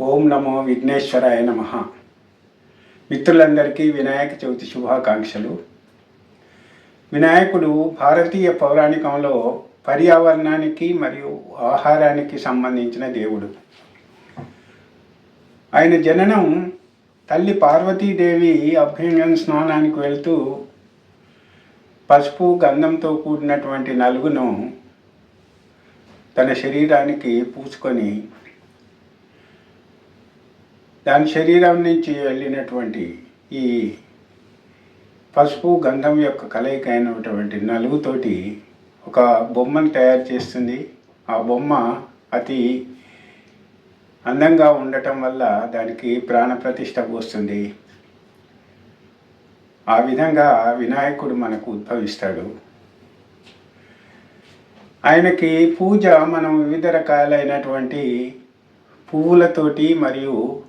ఓం నమో విఘ్నేశ్వరాయ నమ. మిత్రులందరికీ వినాయక చవితి శుభాకాంక్షలు. వినాయకుడు భారతీయ పౌరాణికంలో పర్యావరణానికి మరియు ఆహారానికి సంబంధించిన దేవుడు. ఆయన జననం తల్లి పార్వతీదేవి అభ్యంగన స్నానానికి వెళ్తూ పసుపు గంధంతో కూడినటువంటి నలుగును తన శరీరానికి పూసుకొని దాని శరీరం నుంచి వెళ్ళినటువంటి ఈ పసుపు గంధం యొక్క కలయిక అయినటువంటి నలుగుతోటి ఒక బొమ్మను తయారు చేస్తుంది. ఆ బొమ్మ అతి అందంగా ఉండటం వల్ల దానికి ప్రాణప్రతిష్ట పోస్తుంది. ఆ విధంగా వినాయకుడు మనకు ఉద్భవిస్తాడు. ఆయనకి పూజ మనం వివిధ రకాలైనటువంటి పువ్వులతోటి మరియు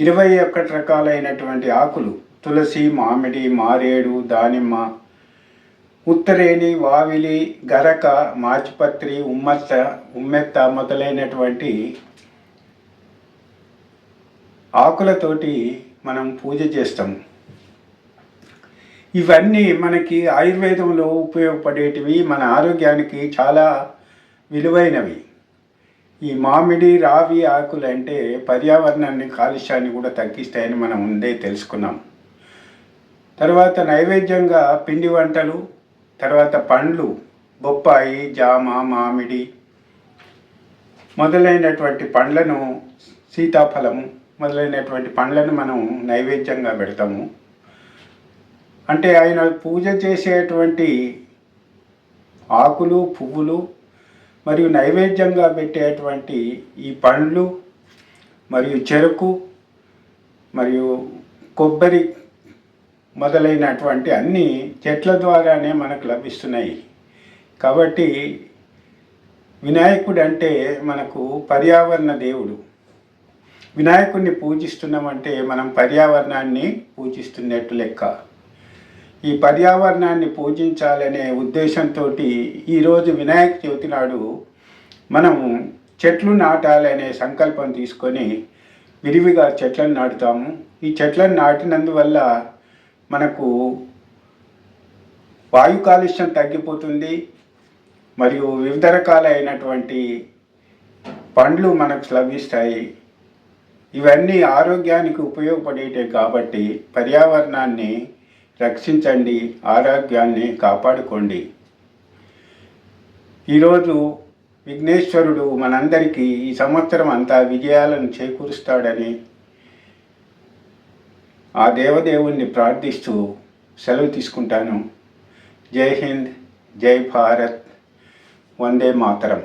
ఇరవై ఒకటి రకాలైనటువంటి ఆకులు తులసి మామిడి మారేడు దానిమ్మ ఉత్తరేణి వావిలి గరక మాచిపత్రి ఉమ్మత్త ఉమ్మెత్త మొదలైనటువంటి ఆకులతోటి మనం పూజ చేస్తాము. ఇవన్నీ మనకి ఆయుర్వేదంలో ఉపయోగపడేటివి మన ఆరోగ్యానికి చాలా విలువైనవి. ఈ మామిడి రావి ఆకులు అంటే పర్యావరణాన్ని కాలుష్యాన్ని కూడా తగ్గిస్తాయని మనం ముందే తెలుసుకున్నాం. తర్వాత నైవేద్యంగా పిండి వంటలు తర్వాత పండ్లు బొప్పాయి జామ మామిడి మొదలైనటువంటి పండ్లను సీతాఫలము మొదలైనటువంటి పండ్లను మనం నైవేద్యంగా పెడతాము. అంటే ఆయన పూజ చేసేటువంటి ఆకులు పువ్వులు మరియు నైవేద్యంగా పెట్టేటువంటి ఈ పండ్లు మరియు చెరుకు మరియు కొబ్బరి మొదలైనటువంటి అన్ని చెట్ల ద్వారానే మనకు లభిస్తున్నాయి. కాబట్టి వినాయకుడు అంటే మనకు పర్యావరణ దేవుడు. వినాయకుడిని పూజిస్తున్నామంటే మనం పర్యావరణాన్ని పూజిస్తున్నట్టు లెక్క. ఈ పర్యావరణాన్ని పూజించాలనే ఉద్దేశంతో ఈరోజు వినాయక చవితి నాడు మనము చెట్లు నాటాలనే సంకల్పం తీసుకొని విరివిగా చెట్లను నాటుతాము. ఈ చెట్లను నాటినందువల్ల మనకు వాయు కాలుష్యం తగ్గిపోతుంది. మరియు వివిధ రకాలైనటువంటి పండ్లు మనకు లభిస్తాయి. ఇవన్నీ ఆరోగ్యానికి ఉపయోగపడేటే కాబట్టి పర్యావరణాన్ని రక్షించండి ఆరోగ్యాన్ని కాపాడుకోండి. ఈరోజు విఘ్నేశ్వరుడు మనందరికీ ఈ సంవత్సరం అంతా విజయాలను చేకూరుస్తాడని ఆ దేవదేవుణ్ణి ప్రార్థిస్తూ సెలవు తీసుకుంటాను. జై హింద్ జై భారత్ వందే మాతరం.